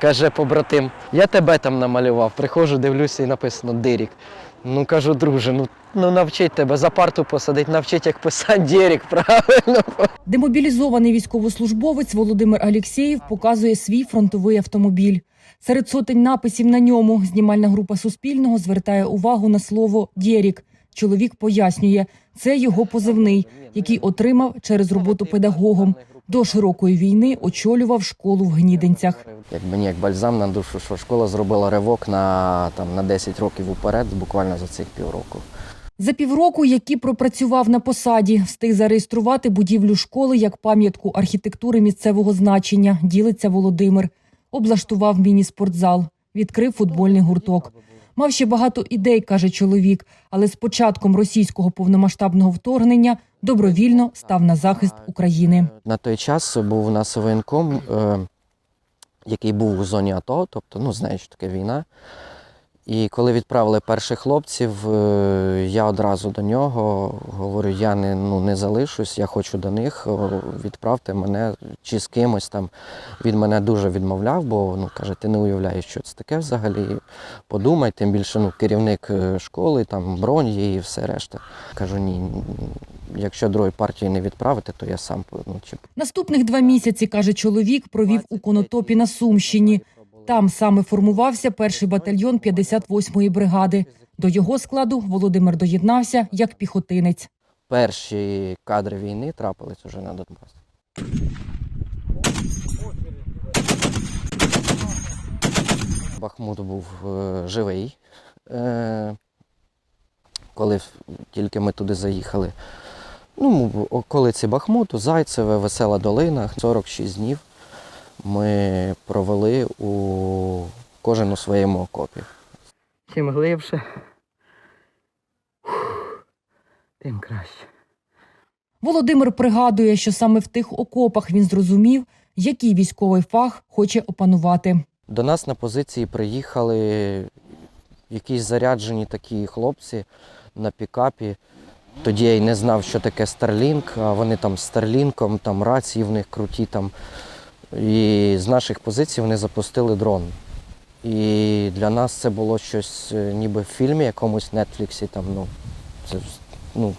Каже побратим, я тебе там намалював. Приходжу, дивлюся і написано Дирік. Ну кажу, друже, ну, ну навчить тебе за парту посадить, навчить, як писати Дірік, правильно. Демобілізований військовослужбовець Володимир Алєксєєв показує свій фронтовий автомобіль. Серед сотень написів на ньому знімальна група Суспільного звертає увагу на слово «Дєрік». Чоловік пояснює, це його позивний, який отримав через роботу педагогом. До широкої війни очолював школу в Гнідинцях. Як мені як бальзам на душу, що школа зробила ривок на, там, на 10 років уперед, буквально за цих півроку. За півроку, які пропрацював на посаді, встиг зареєструвати будівлю школи як пам'ятку архітектури місцевого значення. Ділиться Володимир. Облаштував міні-спортзал, відкрив футбольний гурток. Мав ще багато ідей, каже чоловік, але з початком російського повномасштабного вторгнення добровільно став на захист України. На той час був у нас воєнком, е, який був у зоні АТО, тобто, ну, знаєш, таке війна. І коли відправили перших хлопців, е, я одразу до нього говорю: я не, ну, не залишусь, я хочу до них, відправте мене чи з кимось там. Він мене дуже відмовляв, бо ну, каже, ти не уявляєш, що це таке взагалі. Подумай, тим більше ну, керівник е, школи, там бронь є і все решта. Кажу, ні, якщо другої партії не відправити, то я сам ну, чи Наступних два місяці, каже чоловік, провів у Конотопі на Сумщині. Там саме формувався перший батальйон 58-ї бригади. До його складу Володимир доєднався як піхотинець. перші кадри війни трапились уже на Донбасі. Бахмут був е, живий, е, коли тільки ми туди заїхали. Ну, околиці Бахмуту, Зайцеве, Весела Долина. 46 днів ми провели у кожен у своєму окопі. Чим глибше, тим краще. Володимир пригадує, що саме в тих окопах він зрозумів, який військовий фах хоче опанувати. До нас на позиції приїхали якісь заряджені такі хлопці на пікапі. Тоді я й не знав, що таке Starlink, а вони там з Starlink, там рації в них круті там. І з наших позицій вони запустили дрон. І для нас це було щось е, ніби в фільмі якомусь Нетфліксі. Там, ну, це, ну,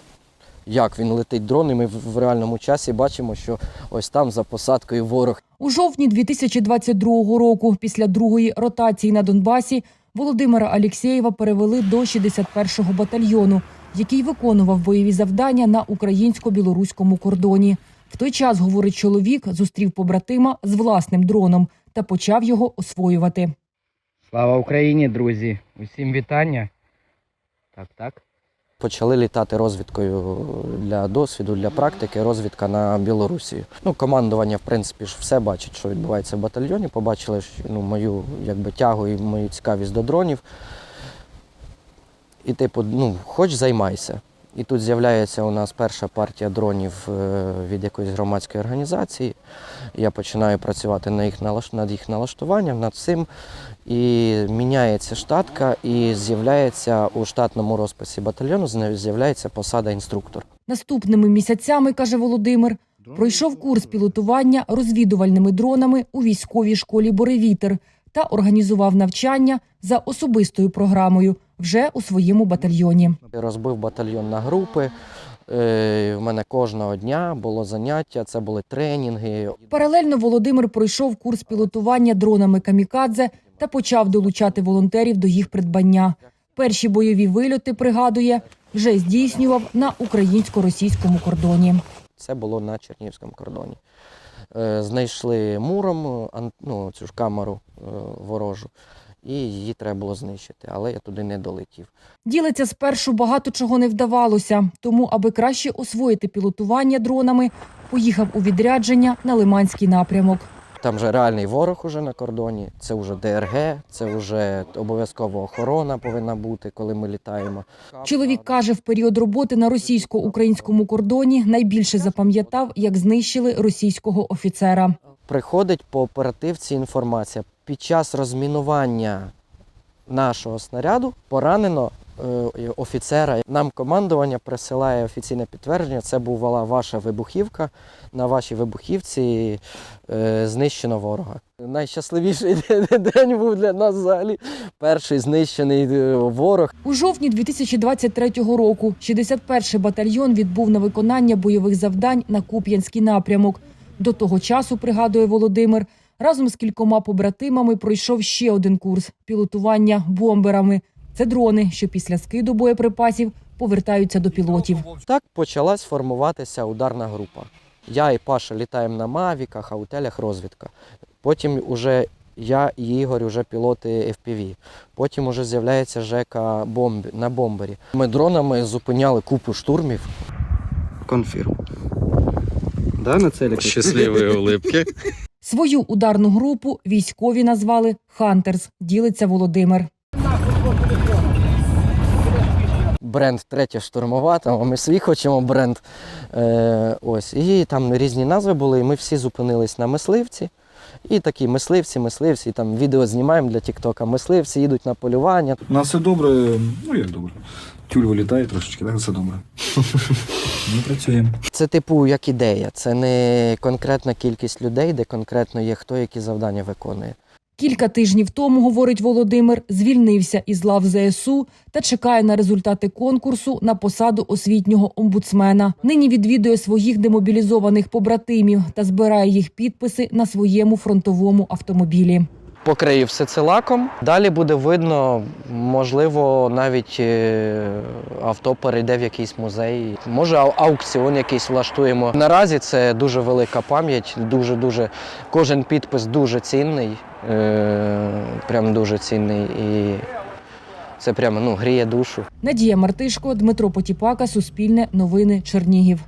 як він летить дрон, і ми в реальному часі бачимо, що ось там за посадкою ворог. У жовтні 2022 року, після другої ротації на Донбасі, Володимира Алєксєєва перевели до 61-го батальйону, який виконував бойові завдання на українсько-білоруському кордоні. В той час, говорить чоловік, зустрів побратима з власним дроном та почав його освоювати. Слава Україні, друзі! Усім вітання. Так, так. Почали літати розвідкою для досвіду, для практики, розвідка на Білорусі. Ну, командування, в принципі, ж все бачить, що відбувається в батальйоні. Побачили ж, ну, мою якби, тягу і мою цікавість до дронів. І, типу, ну, хоч займайся. І тут з'являється у нас перша партія дронів е, від якоїсь громадської організації. Я починаю працювати на їх над їх налаштуванням, над цим. І міняється штатка, і з'являється у штатному розписі батальйону з'являється посада інструктор. Наступними місяцями, каже Володимир, пройшов курс пілотування розвідувальними дронами у військовій школі Боревітер та організував навчання за особистою програмою вже у своєму батальйоні. Розбив батальйон на групи. Е, В мене кожного дня було заняття, це були тренінги. Паралельно Володимир пройшов курс пілотування дронами камікадзе та почав долучати волонтерів до їх придбання. Перші бойові вильоти, пригадує, вже здійснював на українсько-російському кордоні. Це було на Чернігівському кордоні. Е, Знайшли муром ан- ну, цю ж камеру е, ворожу, і її треба було знищити, але я туди не долетів. Ділиться спершу багато чого не вдавалося, тому, аби краще освоїти пілотування дронами, поїхав у відрядження на Лиманський напрямок. Там вже реальний ворог уже на кордоні, це вже ДРГ, це вже обов'язково охорона повинна бути, коли ми літаємо. Чоловік каже, в період роботи на російсько-українському кордоні найбільше запам'ятав, як знищили російського офіцера. Приходить по оперативці інформація. Під час розмінування нашого снаряду поранено офіцера. Нам командування присилає офіційне підтвердження. Це була ваша вибухівка. На вашій вибухівці е, знищено ворога. Найщасливіший день був для нас взагалі. Перший знищений е, ворог. У жовтні 2023 року 61-й батальйон відбув на виконання бойових завдань на Куп'янський напрямок. До того часу, пригадує Володимир, разом з кількома побратимами пройшов ще один курс пілотування бомберами. Це дрони, що після скиду боєприпасів повертаються до пілотів. Так почалась формуватися ударна група. Я і Паша літаємо на мавіках, аутелях розвідка. Потім уже я і Ігор, уже пілоти FPV. Потім уже з'являється Жека бомбі, на бомбері. Ми дронами зупиняли купу штурмів. Конфірм. Да, на целі? Счастливые улыбки. Свою ударну групу військові назвали Хантерс. Ділиться Володимир. Бренд третя штурмова, там ми свій хочемо бренд. Е, ось. І там різні назви були, і ми всі зупинились на мисливці. І такі мисливці, мисливці, і там відео знімаємо для Тіктока. Мисливці їдуть на полювання. У нас все добре, ну як добре. Тюль вилітає трошечки, так все добре. Ми працюємо. Це типу як ідея, це не конкретна кількість людей, де конкретно є хто які завдання виконує. Кілька тижнів тому, говорить Володимир, звільнився із лав ЗСУ та чекає на результати конкурсу на посаду освітнього омбудсмена. Нині відвідує своїх демобілізованих побратимів та збирає їх підписи на своєму фронтовому автомобілі. Покрию все це лаком. Далі буде видно, можливо, навіть е, авто перейде в якийсь музей. Може, аукціон якийсь влаштуємо. Наразі це дуже велика пам'ять, дуже дуже кожен підпис дуже цінний, е, прям дуже цінний. І це прямо ну, гріє душу. Надія Мартишко, Дмитро Потіпака, Суспільне, Новини, Чернігів.